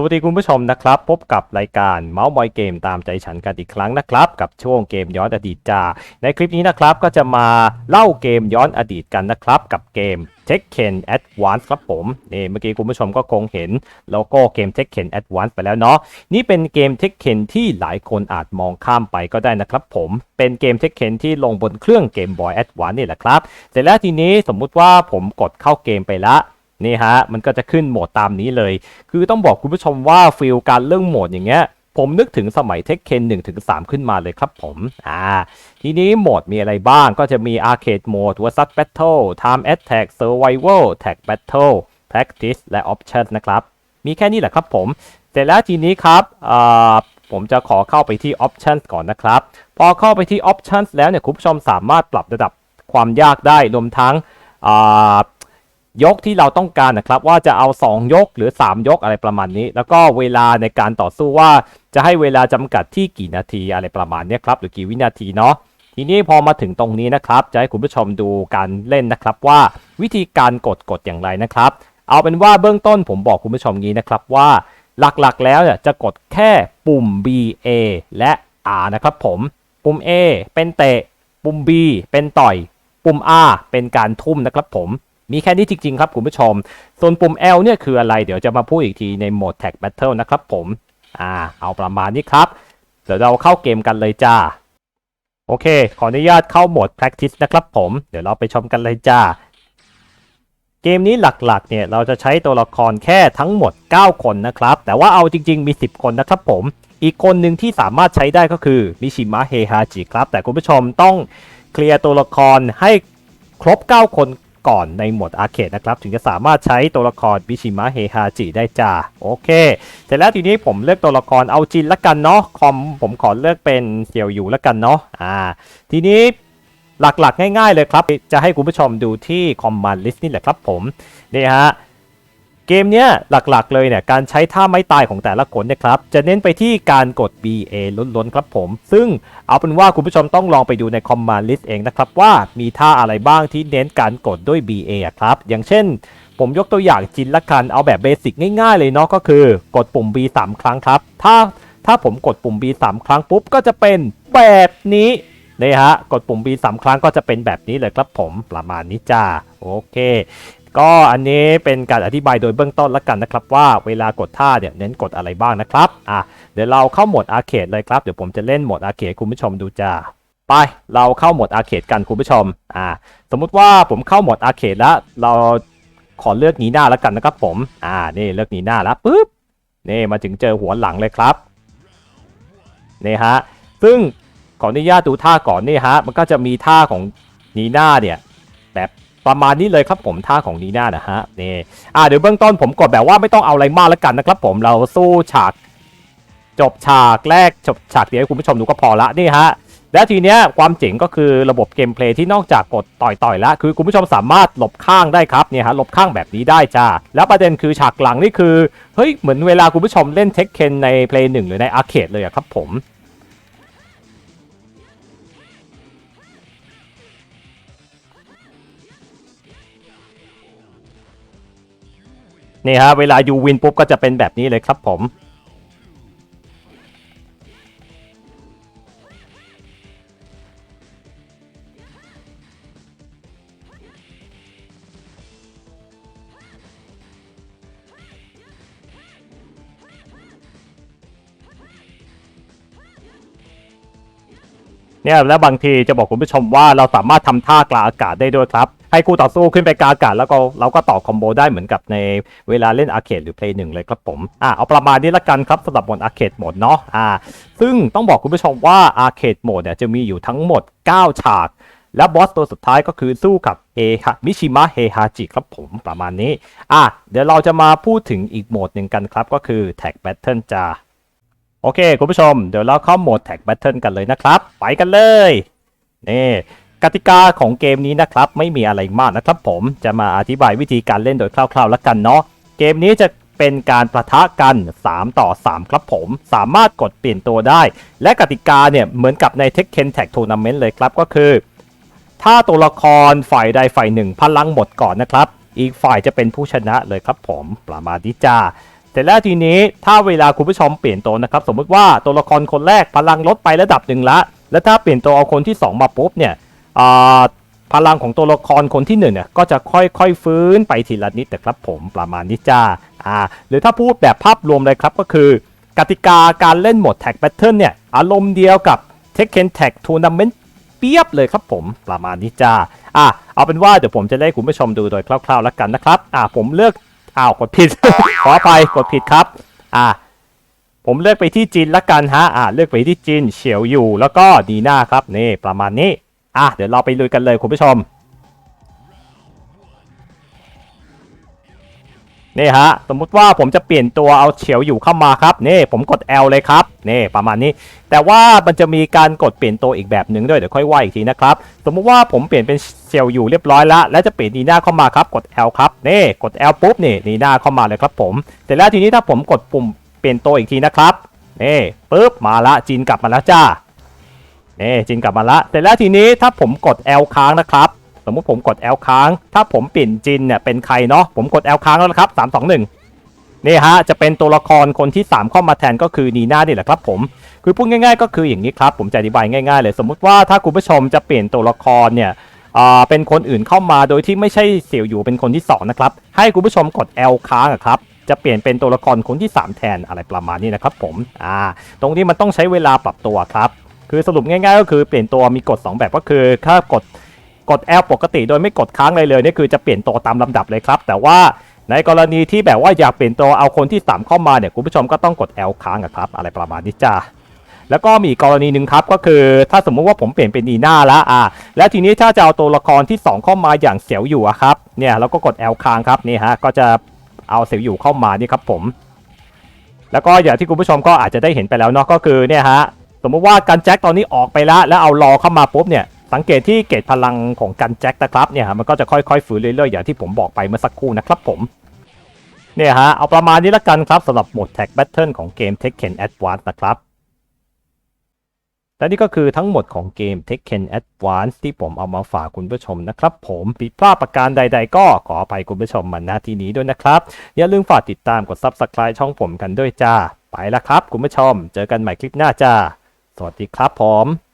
สวัสดีคุณผู้ชมนะครับ พบกับรายการเมาส์มอยเกมตามใจฉันกันอีกครั้งนะครับ กับช่วงเกมย้อนอดีตจ้าในคลิปนี้นะครับก็จะมาเล่าเกมย้อนอดีตกันนะครับ กับเกม Tekken Advance ครับผมนี่เมื่อกี้คุณผู้ชมก็คงเห็นโลโก้เกม Tekken Advance ไปแล้วเนาะนี่เป็นเกม Tekken ที่หลายคนอาจมองข้ามไปก็ได้นะครับผมเป็นเกม Tekken ที่ลงบนเครื่องเกม Boy Advance นี่แหละครับเสร็จแล้วทีนี้สมมุติว่าผมกดเข้าเกมไปละ นี่ฮะมันก็จะขึ้นโหมดตามนี้เลย คือต้องบอกคุณผู้ชมว่าฟิลการเรื่องโหมดอย่างเงี้ยผมนึกถึงสมัยเทคเคน1ถึง3ขึ้นมาเลยครับผม อ่า ทีนี้โหมดมีอะไรบ้างก็จะมี Arcade Mode Versus Battle Time Attack Survival Tag Battle Practice และ Option นะครับ มีแค่นี้แหละครับผม เสร็จแล้วทีนี้ครับ อ่า ผมจะขอเข้าไปที่ Option ก่อนนะครับ พอเข้าไปที่ Option แล้วเนี่ยคุณผู้ชมสามารถปรับระดับความยากได้รวมทั้ง อ่า ยกที่เราต้องการนะครับ ว่าจะเอา 2 ยกหรือ 3 ยกอะไรประมาณนี้ แล้วก็เวลาในการต่อสู้ว่าจะให้เวลาจำกัดที่กี่นาทีอะไรประมาณนี้ครับหรือกี่วินาทีเนาะทีนี้พอมาถึงตรงนี้นะครับ จะให้คุณผู้ชมดูการเล่นนะครับ ว่าวิธีการกดกดอย่างไรนะครับ เอาเป็นว่าเบื้องต้นผมบอกคุณผู้ชมงี้นะครับว่าหลักๆ แล้วเนี่ยจะกดแค่ปุ่ม B A และ R นะครับผมปุ่ม A เป็นเตะ ปุ่ม B เป็นต่อย ปุ่ม R เป็นการทุ่มนะครับผม มีแค่นี้จริง ๆ ครับคุณผู้ชม ส่วนปุ่ม L เนี่ยคืออะไร เดี๋ยวจะมาพูดอีกทีในโหมด Tag Battle นะครับผม อ่า เอาประมาณนี้ครับ เดี๋ยวเราเข้าเกมกันเลยจ้า โอเค ขออนุญาตเข้าโหมด Practice นะครับผม เดี๋ยวเราไปชมกันเลยจ้า เกมนี้หลักๆ เนี่ยเราจะใช้ตัวละครแค่ทั้งหมด 9 คนนะครับ แต่ว่าเอาจริง ๆ มี 10 คนนะครับผม อีกคนหนึ่งที่สามารถใช้ได้ก็คือมิชิมะเฮฮาจิครับ แต่คุณผู้ชมต้องเคลียร์ตัวละครให้ครบ 9 คน ก่อนในโหมดอาร์เคดนะครับ ถึงจะสามารถใช้ตัวละครมิชิมะเฮฮาจิได้จ้าโอเคเสร็จแล้วทีนี้ผมเลือกตัวละครเอาจินละกันเนาะคอมผมขอเลือกเป็นเซียวอยู่ละกันเนาะอ่า ทีนี้หลักๆ ง่ายๆเลยครับ จะให้คุณผู้ชมดูที่ Command List นี่แหละครับผมนี่ฮะ เกมเนี้ยหลักๆเลยเนี่ยการใช้ท่าไม้ตายของแต่ละคนเนะครับจะเน้นไปที่การกด BA ล้นๆครับผม ซึ่งเอาเป็นว่าคุณผู้ชมต้องลองไปดูใน Command List เองนะครับว่ามีท่าอะไรบ้างที่เน้นการกดด้วย BA ครับ อย่างเช่น ผมยกตัวอย่างจินละกันเอาแบบเบสิกง่ายๆเลยเนาะก็คือกดปุ่ม B 3ครั้งครับ ถ้าถ้าผมกดปุ่ม B 3ครั้งปุ๊บก็จะเป็นแบบนี้นี่ฮะ กดปุ่ม B 3 ครั้งก็จะเป็นแบบนี้เลยครับผมประมาณนี้จ้า โอเค ก็อันนี้เป็นการอธิบายโดยเบื้องต้นแล้วกันนะครับ ว่าเวลากดท่าเนี่ยเน้นกดอะไรบ้างนะครับอะเดี๋ยวเราเข้าโหมดอาร์เคดเลยครับเดี๋ยวผมจะเล่นโหมดอาร์เคดคุณผู้ชมดูจ้าไปเราเข้าโหมดอาร์เคดกันคุณผู้ชมอ่าสมมุติว่าผมเข้าโหมดอาร์เคดแล้วเราขอเลือกหนีหน้าแล้วกันนะครับผมอ่านี่เลือกหนีหน้าแล้วปุ๊บนี่มาถึงเจอหัวหลังเลยครับนี่ฮะซึ่งขออนุญาตดูท่าก่อนนี่ฮะมันก็จะมีท่าของหนีหน้าเนี่ยแบบ ประมาณนี้เลยครับผมท่าของนีน่านะฮะนี่อ่าเดี๋ยวเบื้องต้นผมกดแบบว่าไม่ต้องเอาอะไรมากแล้วกันนะครับผมเราสู้ฉาก จบฉากแรกจบฉากเดียวให้คุณผู้ชมดูก็พอละนี่ฮะแล้วทีเนี้ยความเจ๋งก็คือระบบเกมเพลย์ที่นอกจากกดต่อยๆแล้วคือคุณผู้ชมสามารถหลบข้างได้ครับเนี่ยฮะหลบข้างแบบนี้ได้จ้าแล้วประเด็นคือฉากหลังนี่คือเฮ้ยเหมือนเวลาคุณผู้ชมเล่นเทคเคนในเพลย์หนึ่งหรือในอาร์เคดเลยอะครับผม นี่ฮะเวลายูวินปุ๊บก็จะเป็นแบบนี้เลยครับผมเนี่ยแล้วบางทีจะบอกคุณผู้ชมว่าเราสามารถทำท่ากลางอากาศได้ด้วยครับ ให้คู่ต่อสู้ขึ้นไปกากาศแล้วก็เราก็ต่อคอมโบได้เหมือนกับในเวลาเล่นอาร์เคดหรือเพลย์หนึ่งเลยครับผมอ่าเอาประมาณนี้ละกันครับสำหรับบนอาร์เคดโหมดเนาะอ่าซึ่งต้องบอกคุณผู้ชมว่าอาร์เคดโหมดเนี่ยจะมีอยู่ทั้งหมด 9 ฉาก และบอสตัวสุดท้ายก็คือสู้กับเฮฮะมิชิมะเฮฮาจิครับผมประมาณนี้อะเดี๋ยวเราจะมาพูดถึงอีกโหมดหนึ่งกันครับ ก็คือ Tag Battle จ้าโอเค คุณผู้ชม เดี๋ยวเราเข้าโหมด Tag Battle กันเลยนะครับ ไปกันเลย นี่ กติกาของเกมนี้นะครับไม่มีอะไรมากนะครับผมจะมาอธิบายวิธีการเล่นโดยคร่าวๆแล้วกันเนาะเกมนี้จะเป็นการประทะกัน 3 ต่อ 3 ครับผม สามารถกดเปลี่ยนตัวได้ และกติกาเนี่ยเหมือนกับใน Tekken Tag Tournament เลยครับก็คือ ถ้าตัวละครฝ่ายใดฝ่ายหนึ่งพลังหมดก่อนนะครับ อีกฝ่ายจะเป็นผู้ชนะเลยครับผมประมาณนี้จ้าเสร็จแล้วทีนี้ถ้าเวลาคุณผู้ชมเปลี่ยนตัวนะครับ สมมติว่าตัวละครคนแรกพลังลดไประดับหนึ่งละ แล้วถ้าเปลี่ยนตัวเอาคนที่ 2 มาปุ๊บเนี่ย พลังของตัวละครคนที่1เนี่ยก็จะค่อยๆฟื้นไปทีละนิดนะครับผมประมาณนี้จ้าอ่าหรือถ้าพูดแบบภาพรวมเลยครับก็คือกติกาการเล่นโหมดแท็กแพทเทิร์นเนี่ยอารมณ์เดียวกับ Tekken Tag Tournament เปียบเลยครับผมประมาณนี้จ้าอะเอาเป็นว่าเดี๋ยวผมจะให้คุณผู้ชมดูโดยคร่าวๆแล้วกันนะครับอะผมเลือกอ้าวกดผิด ขออภัยกดผิดครับอะผมเลือกไปที่จีนละกันฮะอะเลือกไปที่จีนเฉียวอยู่แล้วก็ดีหน้าครับนี่ประมาณนี้ อะเดี๋ยวเราไปลุยกันเลยคุณผู้ชม นี่ฮะ สมมุติว่าผมจะเปลี่ยนตัวเอาเฉียวอยู่เข้ามาครับ นี่ผมกด L เลยครับ นี่ประมาณนี้ แต่ว่ามันจะมีการกดเปลี่ยนตัวอีกแบบหนึ่งด้วยเดี๋ยวค่อยว่าอีกทีนะครับ สมมุติว่าผมเปลี่ยนเป็นเฉียวอยู่เรียบร้อยแล้ว แล้วจะเปลี่ยนนีหน้าเข้ามาครับ กด L ครับ นี่กด L ปุ๊บนี่นีหน้าเข้ามาเลยครับ ผมเสร็จแล้วทีนี้ถ้าผมกดปุ่มเปลี่ยนตัวอีกทีนะครับ นี่ปุ๊บมาละจีนกลับมาแล้วจ้า นี่จีนกลับมาละเสร็จแล้วทีนี้ถ้าผมกด L ค้างนะครับสมมุติผมกด L ค้าง ถ้าผมเปลี่ยนจินเนี่ยเป็นใครเนาะผมกด L ค้างแล้วนะครับ3 2 1นี่ฮะจะเป็นตัวละครคนที่ 3 เข้ามาแทนก็คือนีน่านี่แหละครับผมคือพูดง่าย ๆ ก็คืออย่างนี้ครับผมจะอธิบายง่ายๆ เลย สมมุติว่าถ้าคุณผู้ชมจะเปลี่ยนตัวละครเนี่ยเป็นคนอื่นเข้ามาโดยที่ไม่ใช่เสี่ยวอยู่เป็นคนที่สองนะครับ ให้คุณผู้ชมกด L ค้างครับจะเปลี่ยนเป็นตัวละครคนที่ 3 แทนอะไรประมาณนี้นะครับผมอ่าตรงนี้มันต้องใช้เวลาปรับตัวครับ คือสรุปง่ายๆ ก็คือเปลี่ยนตัวมีกฎ 2 แบบก็คือถ้ากดกด L ปกติโดยไม่กดค้างเลยเลยนี่คือจะเปลี่ยนตัวตามลำดับเลยครับ แต่ว่าในกรณีที่แบบว่าอยากเปลี่ยนตัวเอาคนที่ 3 เข้ามาเนี่ยคุณผู้ชมก็ต้องกด L ค้างครับ อะไรประมาณนี้จ้าแล้วก็มีกรณีหนึ่งครับก็คือ ถ้าสมมุติว่าผมเปลี่ยนเป็นนีน่าแล้วอ่าแล้วทีนี้ถ้าจะเอาตัวละครที่ 2 เข้ามาอย่างเสียวอยู่อะครับเนี่ยเราก็กด L ค้างครับนี่ฮะก็จะเอาเสียวอยู่เข้ามานี่ครับผม แล้วก็อย่างที่คุณผู้ชมก็อาจจะได้เห็นไปแล้วเนาะก็คือเนี่ยฮะ สมมติว่ากันแจ็คตอนนี้ออกไปแล้ว แล้วเอารอเข้ามาปุ๊บเนี่ยสังเกตที่เกจพลังของกันแจ็คนะครับเนี่ยฮะมันก็จะค่อยๆฟื้นเรื่อยๆอย่างที่ผมบอกไปเมื่อสักครู่นะครับผมเนี่ยฮะเอาประมาณนี้ละกันครับสำหรับโหมด Tag Battle ของเกม Tekken Advance นะครับและนี่ก็คือทั้งหมดของเกม Tekken Advance ที่ผมเอามาฝากคุณผู้ชมนะครับผมผิดพลาดประการใด ๆ ก็ขออภัยคุณผู้ชมมาณที่นี้ด้วยนะครับ อย่าลืมฝากติดตามกด Subscribe ช่องผมกันด้วยจ้า ไปละครับ คุณผู้ชม เจอกันใหม่คลิปหน้าจ้า สวัสดีครับผม